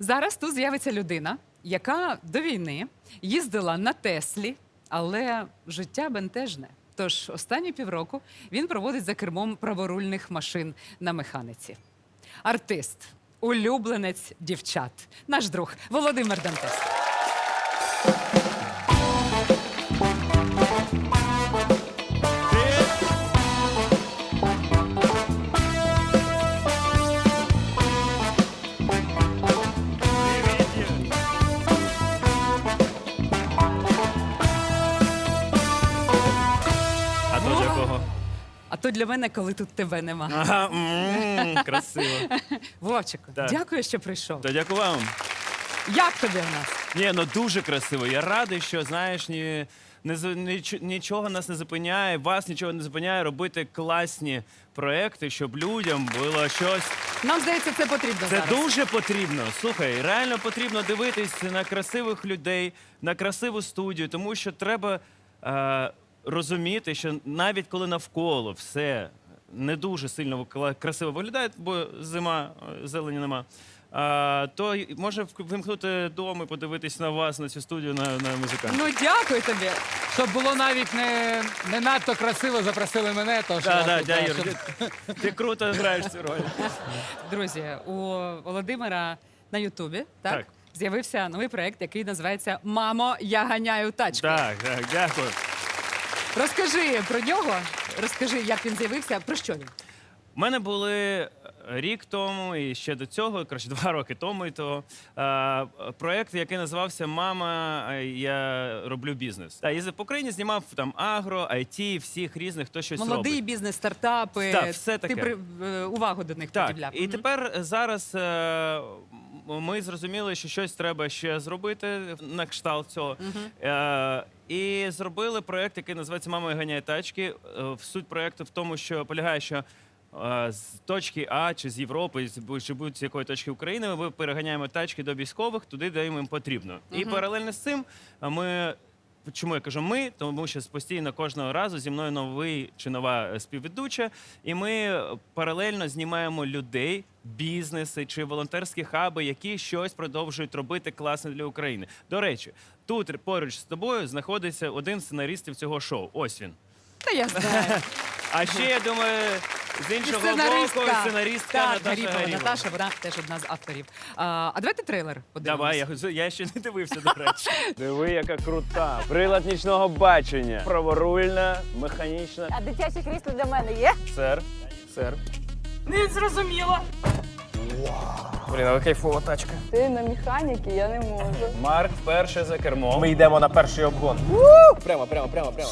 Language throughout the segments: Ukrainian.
Зараз тут з'явиться людина, яка до війни їздила на Теслі, але життя бентежне. Тож останні півроку він проводить за кермом праворульних машин на механиці. Артист, улюбленець дівчат, наш друг Володимир Дантес. А то для мене, коли тут тебе нема. Ага, м, красиво. Вовчику, Так. дякую, що прийшов. То дякую вам. Як тобі в нас? Ні, ну дуже красиво. Я радий, що знаєш, ні, не, з- ніч- нічого нас не зупиняє, вас нічого не зупиняє робити класні проекти, щоб людям було щось. Нам здається, це потрібно Це зараз. дуже потрібно. Слухай, реально потрібно дивитись на красивих людей, на красиву студію, тому що треба е, розуміти, що навіть коли навколо все не дуже сильно красиво виглядає, бо зима, е, зелені нема. А, то може вимкнути дом і подивитись на вас, на цю студію, на, на музикантів. Ну дякую тобі. Щоб було навіть не, не надто красиво, запросили мене, то що Да, да, да, да, Юр, щоб- ти, ти круто граєш цю роль. Друзі, у Володимира на Ютубі так, Так. з'явився новий проект, який називається Мамо, я ганяю тачку. Так, так, дякую. Розкажи про нього. Розкажи, як він з'явився, про що він? У мене були е, рік тому і ще до цього, коротше, два роки тому і то е, проєкт, який називався Мама, е, я роблю бізнес. Та їздив по Україні, знімав там агро, IT, всіх різних, хто щось Молодий робить. бізнес, стартапи. Так, все таке. Ти при, е, увагу до них Так, приділяв. і Мгм. тепер е, зараз е, ми зрозуміли, що щось треба ще зробити на кшталт цього. Е, і зробили проєкт, який називається Мама ганяє тачки. Е, Суть проєкту в тому, що полягає, що е, з точки А чи з Європи, чи будь-якої точки України, ми переганяємо тачки до військових туди, де їм потрібно. І паралельно з цим е, ми. Чому я кажу ми? Тому що постійно кожного разу зі мною новий чи нова е, співведуча, і ми е, паралельно знімаємо людей, бізнеси чи волонтерські хаби, які щось продовжують робити класне для України. До речі, тут поруч з тобою знаходиться один з сценаристів цього шоу. Ось він. Та я знаю. А ще я думаю, з іншого боку, сценаристка так, Наташа Гаріпова Гаріпова. Наташа, вона теж одна з авторів. А, а давайте трейлер подивимось. Давай, я, я ще не дивився, до речі. Диви, яка крута. Прилад нічного бачення. Праворульна, механічна. А дитяче крісло для мене є? Сер. Сер. Не зрозуміло. Блін, але кайфова тачка. Ти на механіки, я не можу. Марк вперше за кермом. Ми йдемо на перший обгон. Прямо, прямо, прямо, прямо.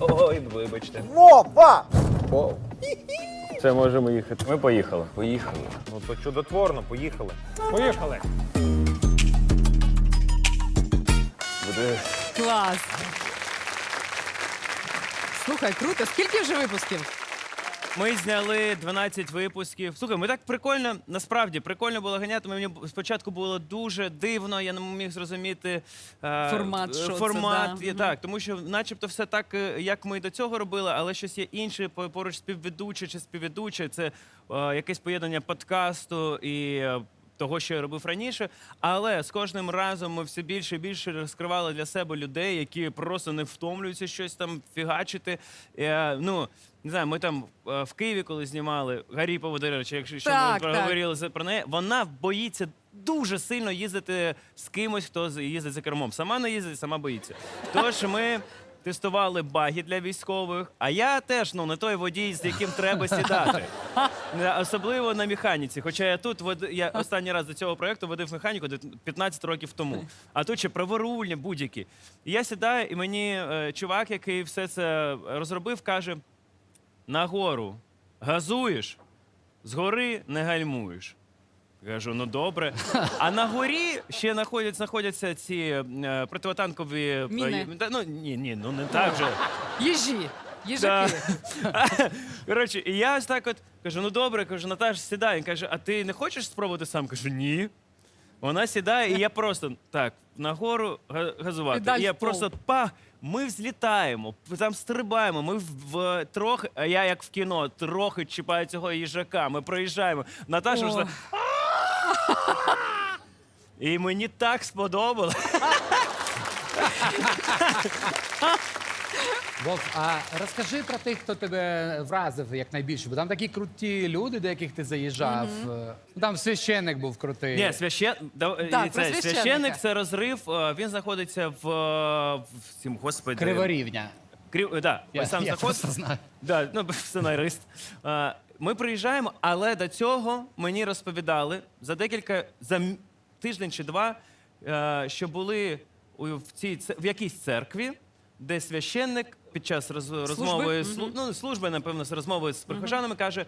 Ой, вибачте. Опа! Це можемо їхати. Ми поїхали. Поїхали. Ну то чудотворно, поїхали. Поїхали. Буде Клас. Слухай, круто. Скільки вже випусків? Ми зняли 12 випусків. Слухай, ми так прикольно, насправді прикольно було ганяти. Мені спочатку було дуже дивно, я не міг зрозуміти е, Формат, е, що це, формат. да. і Так, тому що, начебто, все так, е, як ми до цього робили, але щось є інше по- поруч співведуче чи співведуче. Це е, якесь поєднання подкасту і. е, Того, що я робив раніше, але з кожним разом ми все більше і більше розкривали для себе людей, які просто не втомлюються щось там фігачити. Е, ну не знаю, ми там е, в Києві, коли знімали Гаріпова, до речі, якщо що Так, ми так. проговорили за- про неї, вона боїться дуже сильно їздити з кимось, хто з- їздить за кермом. Сама не їздить, сама боїться. Тож ми. Тестували баги для військових, а я теж ну не той водій, з яким треба сідати. Особливо на механіці. Хоча я тут вод... я останній раз до цього проєкту водив механіку 15 років тому. А тут ще праворульні будь-які. І я сідаю, і мені е, чувак, який все це розробив, каже: нагору газуєш, згори не гальмуєш. Кажу, ну добре. А на горі ще знаходяться, знаходяться ці е, противотанкові. Міни. ну ні, ні, ну не так же. Їжі. Їжаки. Коротше, і я ось так от кажу: ну добре, кажу, Наташ, сідай. Він каже, а ти не хочеш спробувати сам? Кажу, ні. Вона сідає, і я просто так, нагору га- газувати. І я в пол. просто па. Ми взлітаємо, там стрибаємо. Ми в, в трохи, а я як в кіно, трохи чіпаю цього їжака. Ми проїжджаємо. Наташа О. вже І мені так сподобалось. Вов, а розкажи про тих, хто тебе вразив якнайбільше, бо там такі круті люди, до яких ти заїжджав. Е, Там священник був крутий. Ні, священ... да, е, Так, і про це, священника. священник це розрив. е, Він знаходиться в, е, в цім, господи. Криворівня. Крив... е, Да, Я, сам я заход. просто знаю. Да, ну, сценарист. Ми приїжджаємо, але до цього мені розповідали за декілька за м- тиждень чи два, е, що були у в цій ц- в якійсь церкві, де священник під час роз, розмови слу- ну, служби, напевно, з розмови з прихожанами каже.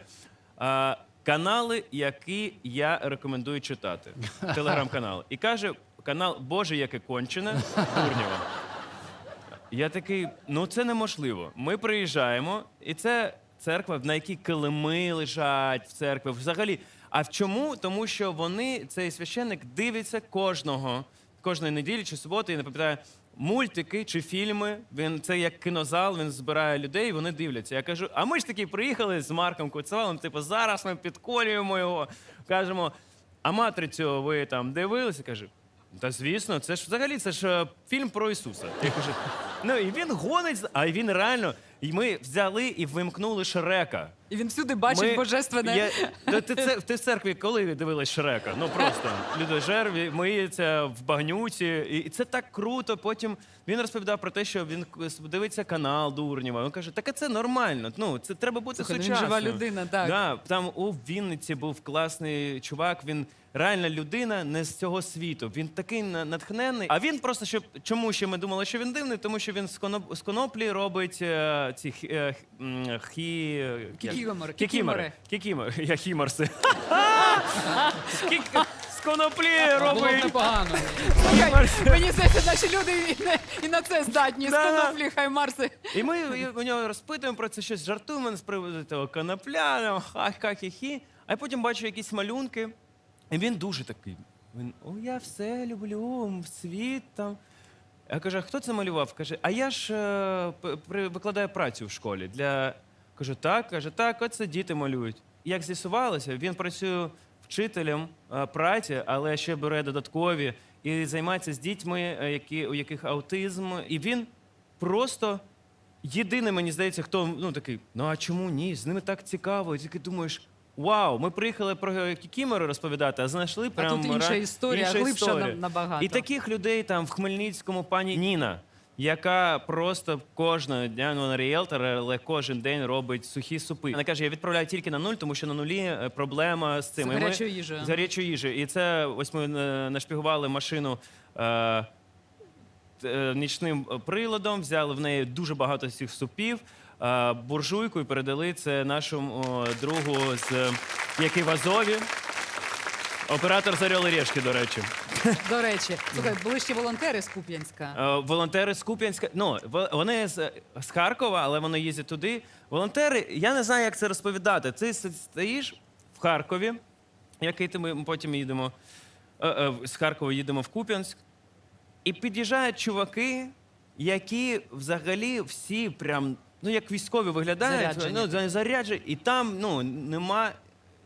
е, Канали, які я рекомендую читати, телеграм-канали. І каже, канал Боже, яке кончене, Дурнєва. Я такий, ну це неможливо. Ми приїжджаємо, і це церква, на якій килими лежать в церкві. Взагалі. А в чому? Тому що вони, цей священник, дивиться кожного, кожної неділі чи суботи, я не пам'ятаю, мультики чи фільми. Він це як кінозал, він збирає людей, вони дивляться. Я кажу, а ми ж таки приїхали з Марком Куцевалом, типу, зараз ми підколюємо його. Кажемо, а матрицю ви там дивилися? Каже, та звісно, це ж взагалі це ж е, фільм про Ісуса. Я кажу, ну і він гонить, а він реально. І ми взяли і вимкнули Шрека. І він всюди бачить Ми- божественне. Я, Та ти, це, ти в церкві коли дивилась Шрека? Ну просто людожер ві- миється в багнюці. І, і це так круто. Потім він розповідав про те, що він к- дивиться канал Дурнєва. Він каже, так а це нормально. Ну, це треба бути Слухай, він сучасним. жива людина, так. Да, там у Вінниці був класний чувак. Він реальна людина не з цього світу. Він такий на- натхненний. А він просто щоб чому ще ми думали, що він дивний, тому що він з, коноп, з коноплі робить е, ці хі, е, х- м, хі... як? Кікімори. Кікімори. Кікімори. Я хіморси. З коноплі Було б робить. непогано. Слухай, мені здається, наші люди і на, і на це здатні. З Да. коноплі хай Марси. І ми у нього розпитуємо про це щось, жартуємо з приводу того конопля, там, ха-ха-хі-хі. А я потім бачу якісь малюнки, і він дуже такий. Він, о, я все люблю, світ там. Я кажу, а хто це малював? Каже, а я ж е, п- при- викладаю працю в школі. Для... Кажу, так, каже, так, оце діти малюють. Як з'ясувалося, він працює вчителем е, праці, але ще бере додаткові і займається з дітьми, е, які, у яких аутизм. І він просто єдиний, мені здається, хто ну такий, ну а чому ні? З ними так цікаво. І тільки думаєш. Вау, ми приїхали про кікімери розповідати, а знайшли прям тут інша ра- історія, глибша нам- набагато. І таких людей там в Хмельницькому пані Ніна, яка просто кожного дня ну, вона ріелтор, але кожен день робить сухі супи. Вона каже, я відправляю тільки на нуль, тому що на нулі е, проблема з цим. З І ми- гарячою їжею. З гарячою їжею. І це ось ми е, нашпігували машину. Е, е, нічним приладом, взяли в неї дуже багато цих супів, е, буржуйку і передали це нашому другу, з, е, який в Азові. Оператор з Орел Решки, до речі. До речі, слухай, були ще волонтери з Куп'янська. Е, Волонтери з Куп'янська. Ну, вони з, з Харкова, але вони їздять туди. Волонтери, я не знаю, як це розповідати. Ти стоїш в Харкові, який ти ми потім їдемо. е, е, З Харкова їдемо в Куп'янськ. І під'їжджають чуваки, які взагалі всі прям, ну як військові виглядають, Заряджені. ну за- заряджені, і там ну нема.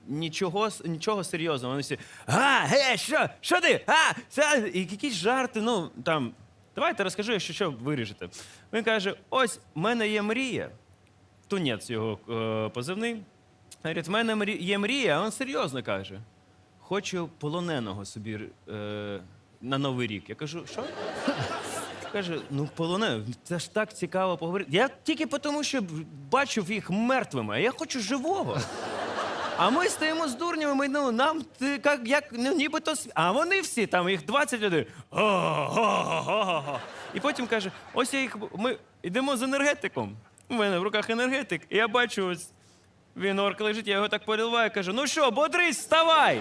Нічого, нічого серйозного. Вони всі, а, ге, що? Що ти? А, це? І якісь жарти, ну там. Давайте розкажу, якщо що виріжете. Він каже: ось в мене є мрія. Тунець його е, позивний. Говорить, в мене є мрія, а він серйозно каже. Хочу полоненого собі е, на Новий рік. Я кажу, що? Каже, ну полоненого, це ж так цікаво поговорити. Я тільки тому, що бачив їх мертвими, а я хочу живого. А ми стоїмо з дурнями, ну нам ти, як, як ну, нібито А вони всі, там їх 20 людей. «Га-га-га-га-га». І потім каже: ось я їх. Ми йдемо з енергетиком. У мене в руках енергетик. І я бачу, ось він орк лежить, я його так пориваю, кажу: ну що, бодрись, вставай!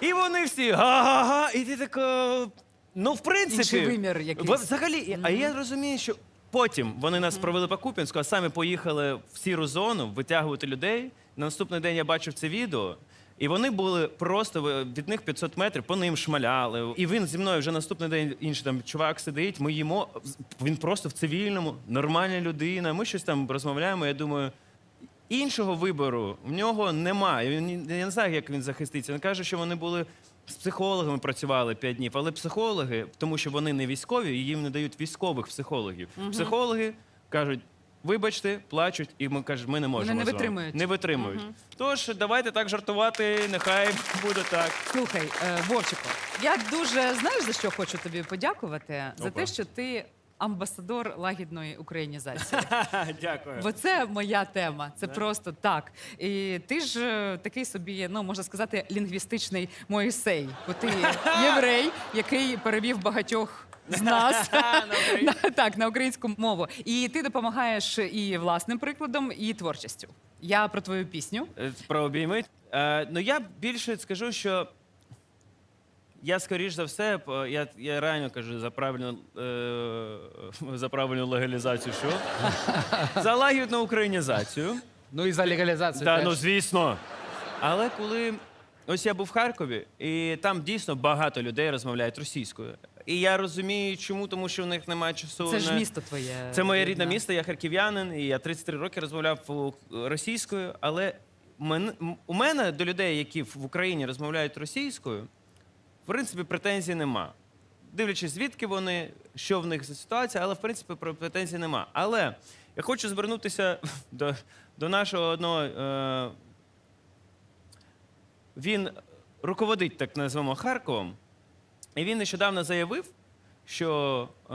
І вони всі га-га-га. І ти така. Ну, в принципі. Інший вимір якийсь. в- Взагалі, а я розумію, що потім вони нас провели по Куп'янську, а самі поїхали в сіру зону витягувати людей. На наступний день я бачив це відео. І вони були просто від них 500 метрів, по ним шмаляли. І він зі мною вже наступний день інший там чувак сидить. Ми їмо. Він просто в цивільному, нормальна людина. Ми щось там розмовляємо. Я думаю, іншого вибору в нього немає. Він я не знаю, як він захиститься. Він каже, що вони були з психологами працювали 5 днів, але психологи, тому що вони не військові, і їм не дають військових психологів. Pсихологи кажуть. Вибачте, плачуть, і ми кажемо, ми не можемо. не з вами». витримують. Не витримують. Тож давайте так жартувати, нехай буде так. Слухай, е, Вовчику, я дуже знаєш за що хочу тобі подякувати? За Опа. те, що ти амбасадор лагідної українізації. Дякую. Бо це моя тема. Це просто так. І ти ж е, такий собі, ну можна сказати, лінгвістичний Моїсей. Бо ти єврей, який перевів багатьох. З нас на, так на українську мову, і ти допомагаєш і власним прикладом, і творчістю. Я про твою пісню. Е, Про обійми. Е, ну я більше скажу, що я скоріш за все, я, я реально кажу за правильну, е, за правильну легалізацію. Що? за лагідну українізацію. Ну і за легалізацію. Так, ну звісно. Але коли ось я був в Харкові, і там дійсно багато людей розмовляють російською. І я розумію, чому, тому що в них немає часу. Це ж місто твоє. це моє рідне місто, я харків'янин, і я 33 роки розмовляв російською. Але мен- у мене до людей, які в Україні розмовляють російською, принципі, претензій нема. Дивлячись, звідки вони, що в них за ситуація, але в принципі претензій нема. Але я хочу звернутися до, до нашого одного. Е, він руководить так назвемо Харковом, і він нещодавно заявив, що е,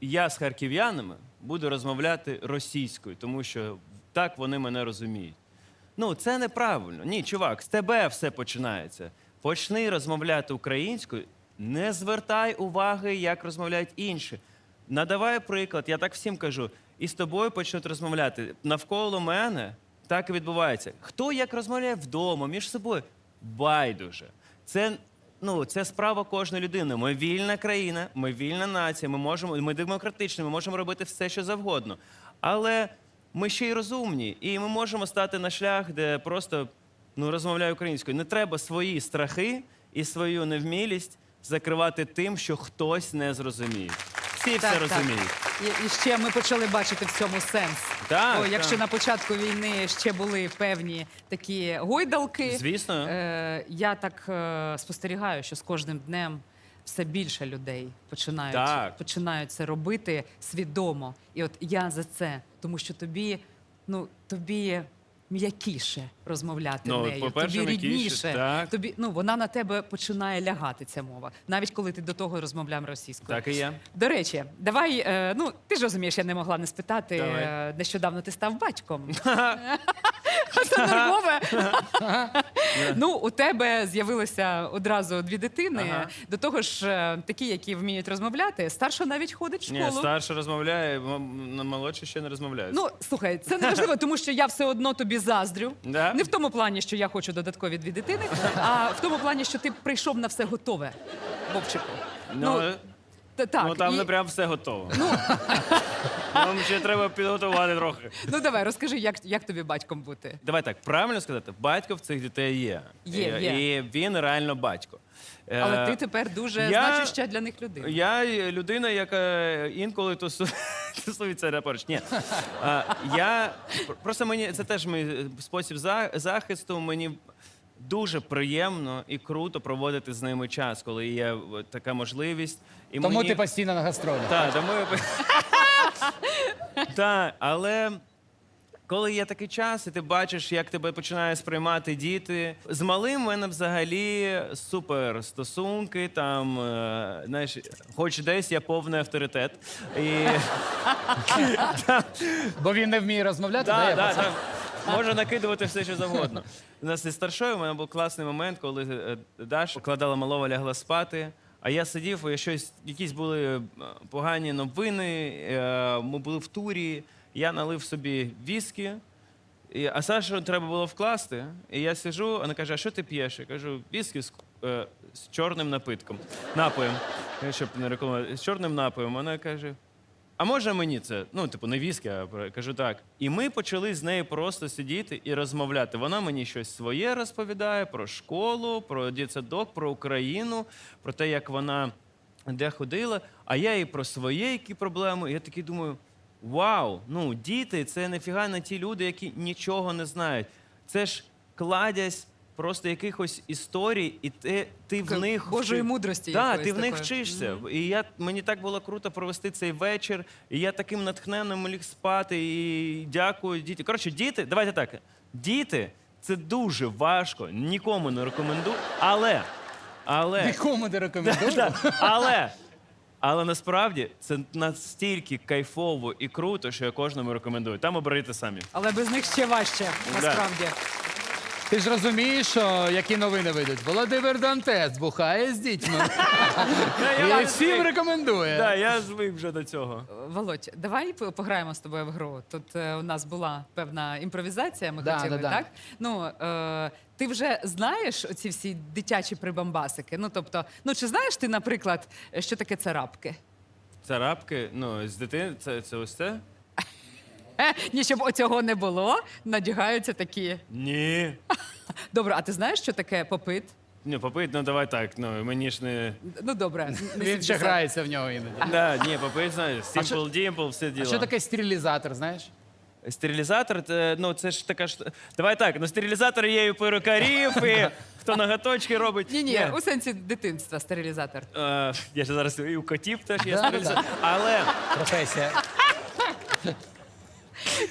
я з харків'янами буду розмовляти російською, тому що так вони мене розуміють. Ну, це неправильно. Ні, чувак, з тебе все починається. Почни розмовляти українською, не звертай уваги, як розмовляють інші. Надавай приклад, я так всім кажу, і з тобою почнуть розмовляти. Навколо мене так і відбувається. Хто як розмовляє вдома, між собою? Байдуже. Це, ну, це справа кожної людини. Ми вільна країна, ми вільна нація, ми можемо, ми демократичні, ми можемо робити все, що завгодно. Але ми ще й розумні, і ми можемо стати на шлях, де просто ну, розмовляю українською. Не треба свої страхи і свою невмілість закривати тим, що хтось не зрозуміє. Всі все розуміють. І, і ще ми почали бачити в цьому сенс. Так, Бо якщо так. на початку війни ще були певні такі гойдалки, Звісно. е, я так е, спостерігаю, що з кожним днем все більше людей починають, Так. починають це робити свідомо. І от я за це, тому що тобі, ну тобі. М'якіше розмовляти Ну, нею, по-перше, тобі м'якіше, рідніше. так. Тобі ну вона на тебе починає лягати ця мова, навіть коли ти до того розмовляв російською. Так і є. До речі, давай. Е, ну ти ж розумієш, я не могла не спитати. Давай. Е, нещодавно ти став батьком. Це нервове. ну, у тебе з'явилося одразу дві дитини. Ага. До того ж, е, такі, які вміють розмовляти. Старша навіть ходить в Ні, школу. старший розмовляє, м- м- молодший ще не розмовляє. Ну, слухай, це не важливо, тому що я все одно тобі заздрю. Да? Не в тому плані, що я хочу додаткові дві дитини, а в тому плані, що ти прийшов на все готове, Вовчику. ну, Та- так, ну там і- не прям все готово. Ну. Нам ще треба підготувати трохи. Ну давай, розкажи, як, як тобі батьком бути. Давай так, правильно сказати, батько в цих дітей є. Є, І- є. І він реально батько. Але Е, ти тепер дуже я- значуща для них людина. Я людина, яка інколи тусу... тусується на поруч. Ні. А, я просто мені це теж мій спосіб захисту. Мені дуже приємно і круто проводити з ними час, коли є е, така можливість. І Тому мені... ти постійно на гастролі. Так, тому я... Так, але коли є такий час, і ти бачиш, як тебе починає сприймати діти. З малим в мене взагалі супер стосунки. Там, е, знаєш, хоч десь я повний авторитет. І Бо він не вміє розмовляти. да, да, я да, пацан? Може накидувати все, що завгодно. У нас із старшою у мене був класний момент, коли е, Даша кладала малого, лягла спати. А я сидів, і щось, якісь були е, погані новини. е, Ми були в турі. Я налив собі віскі, а Сашу треба було вкласти. І я сижу, вона каже: а що ти п'єш? Я кажу, віскі з, е, з чорним напитком, напоєм. Щоб не рекламувати, з чорним напоєм. Вона каже: а може мені це? Ну, типу, не віскі, а кажу так. І ми почали з нею просто сидіти і розмовляти. Вона мені щось своє розповідає про школу, про дітсадок, про Україну, про те, як вона де ходила. А я їй про свої які проблеми. І я такий думаю: вау, ну діти це нафіга не ті люди, які нічого не знають. Це ж кладязь просто якихось історій, і ти, ти в них Божої вчи- мудрості Так, якоїсь ти в них такої. вчишся. І я мені так було круто провести цей вечір. І я таким натхненним ліг спати. І дякую діти. Коротше, діти, давайте так. Діти це дуже важко, нікому не рекомендую. Але, але, Нікому не рекомендую. Да, але, але насправді це настільки кайфово і круто, що я кожному рекомендую. Там оберіть самі. Але без них ще важче, насправді. Ти ж розумієш, що які новини вийдуть? Володимир Дантес бухає з дітьми. І всім рекомендує. Да, я звик вже до цього. Володь, давай по- пограємо з тобою в гру. Тут е, у нас була певна імпровізація. Ми Да, хотіли, да, да. так? Ну е, ти вже знаєш оці всі дитячі прибамбасики? Ну тобто, ну чи знаєш ти, наприклад, що таке царапки? Царапки, ну, з дитини, це, це ось це? Е, ні, щоб оцього не було, надягаються такі. Ні. Добре, а ти знаєш, що таке попит? Ні, попит, ну давай так. Ну мені ж не. Ну добре, не Він ще 70. грається в нього іноді. Да, ні, попит, знаєш, що- Simple Dimple, все А діло. що таке стерилізатор, знаєш? Стерилізатор, це, ну це ж така ж. Давай так, ну стерилізатор є і у перукарів, і хто ноготочки робить. Ні, ні, у сенсі дитинства стерилізатор. Е, я ж зараз і у котів теж є стерилізатор. Але Професія.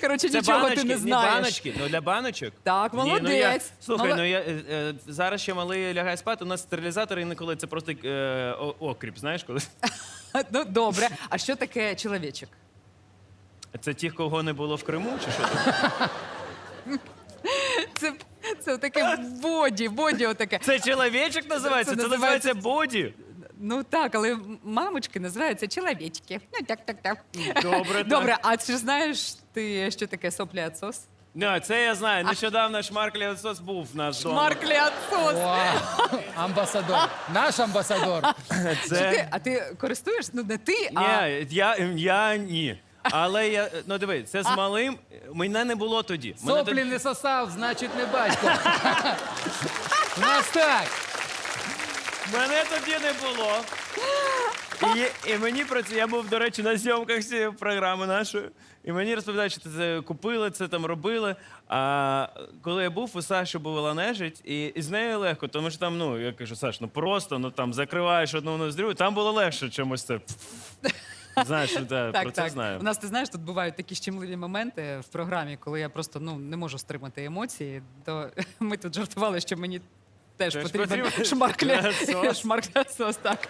Коротше, це нічого баночки, ти не не знаєш. баночки, ну для баночок. Так, Ні, ну, я, молодець. слухай, Моло- ну я е, е, зараз ще малий лягає спати. У нас стерилізатор інколи це просто е, о- окріп, знаєш, коли Ну добре. А що таке чоловічок? це ті, кого не було в Криму, чи що це? Це, це таке боді, боді отаке. Це чоловічок називається? Це Це, називається- називається боді. Ну так, але мамочки називаються чоловічки. Ну так, так, так. Добре, так. Добре, а чи знаєш ти, що таке соплі отсос? Ну, це я знаю. Нещодавно Шмарклі Отсос був в нас вдома. Отсос. Вау. Амбасадор. Наш амбасадор. Це... А ти користуєш? Ну не ти, а Ні, я, я ні. Але я, ну диви, це з малим, мене не було тоді. Мене Соплі тоді- не сосав, значить не батько. У нас так. Мене тоді не було. І, і мені про це, я був, до речі, на зйомках цієї програми нашої. І мені розповідають, що це купили, це там робили. А коли я був, у Саші була нежить, і, і з нею легко, тому що там, ну, я кажу, Саш, ну просто ну там закриваєш одну ноздрю, там було легше чимось це. Знаєш, да, так, про це знаю. У нас ти знаєш, тут бувають такі щемливі моменти в програмі, коли я просто ну не можу стримати емоції. То ми тут жартували, що мені теж Теж потрібен потрібен шмаркля шмаркля-сос, Так.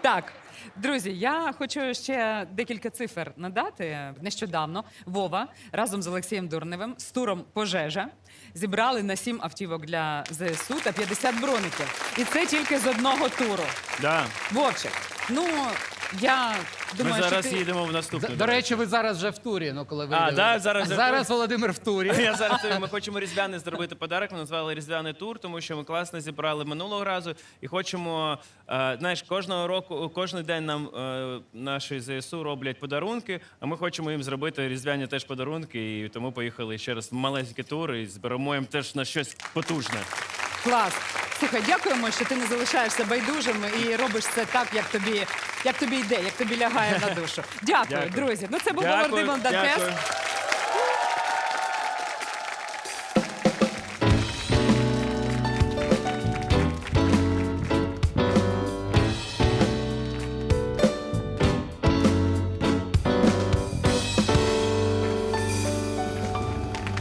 Так. Друзі, я хочу ще декілька цифр надати. Нещодавно Вова разом з Олексієм Дурневим з туром пожежа зібрали на сім автівок для ЗСУ та 50 броників. І це тільки з одного туру. Да. Вовчик, ну я Ми думаю, зараз ти... їдемо в наступну. До, до речі, ви зараз вже в турі. Ну, коли ви А, да, зараз вже в зараз. Володимир в турі. Я зараз ми хочемо різдвяний зробити подарок. Ми назвали різдвяний тур, тому що ми класно зібрали минулого разу і хочемо. е, знаєш, кожного року, кожен день нам е, наші ЗСУ роблять подарунки, а ми хочемо їм зробити різдвяні теж подарунки. І тому поїхали ще раз в маленький тур і зберемо їм теж на щось потужне. Клас. Слухай, дякуємо, що ти не залишаєшся байдужим і робиш це так, як тобі, як тобі йде, як тобі лягає на душу. Дякую, Дякую. друзі. Ну це був Дякую, Володимир Дантес. дякую.